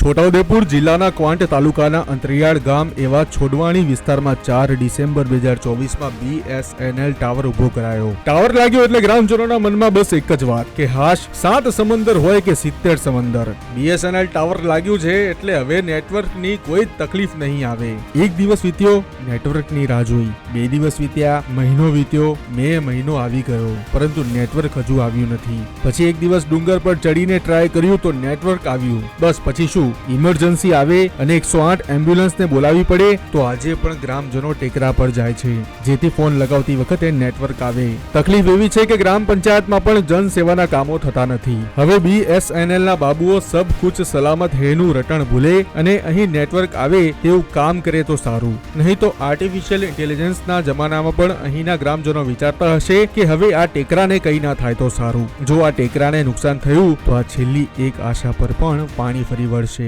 છોટાઉદેપુર જિલ્લાના ક્વાંટ તાલુકાના અંતરિયાળ ગામ એવા છોડવાણી વિસ્તારમાં ચાર ડિસેમ્બર બે હજાર ચોવીસમાં બીએસએનએલ ટાવર ઊભો કરાયો. ટાવર લાગ્યો એટલે ગ્રામજનોના મનમાં બસ એક જ વાત, કે હાશ, સાત સમંદર હોય કે સિત્તેર સમંદર. બીએસએનએલ ટાવર લાગ્યું છે એટલે હવે નેટવર્કની કોઈ તકલીફ નહીં આવે. એક દિવસ વીત્યો, નેટવર્કની રાહ જોઈ. બે દિવસ વીત્યા, મહિનો વીત્યો, મે મહિનો આવી ગયો. પરંતુ નેટવર્ક હજુ આવ્યું નથી. પછી એક દિવસ ડુંગર પર ચડીને ટ્રાય કર્યું તો નેટવર્ક આવ્યું. બસ પછી શું? ઇમરજન્સી આવે અને એકસો આઠ એમ્બ્યુલન્સને બોલાવી પડે, તો આજે પણ ગ્રામજનો ટેકરા પર જાય છે, જેથી ફોન લગાવતી વખતે નેટવર્ક આવે. તકલીફ એવી છે કે ગ્રામ પંચાયતમાં પણ જન સેવાના કામો થતા નથી. હવે બીએસએનએલ ના બાબુઓ સબ કુછ સલામત હેનું રટણ ભૂલે અને અહીં નેટવર્ક આવે તેવું કામ કરે તો સારું. નહીં તો આર્ટિફિશિયલ ઇન્ટેલિજન્સના જમાનામાં પણ અહીંના ગ્રામજનો વિચારતા હશે કે હવે આ ટેકરાને કઈ ના થાય તો સારું. જો આ ટેકરાને નુકસાન થયું, તો આ છેલ્લી એક આશા પર પણ પાણી ફરી વળશે.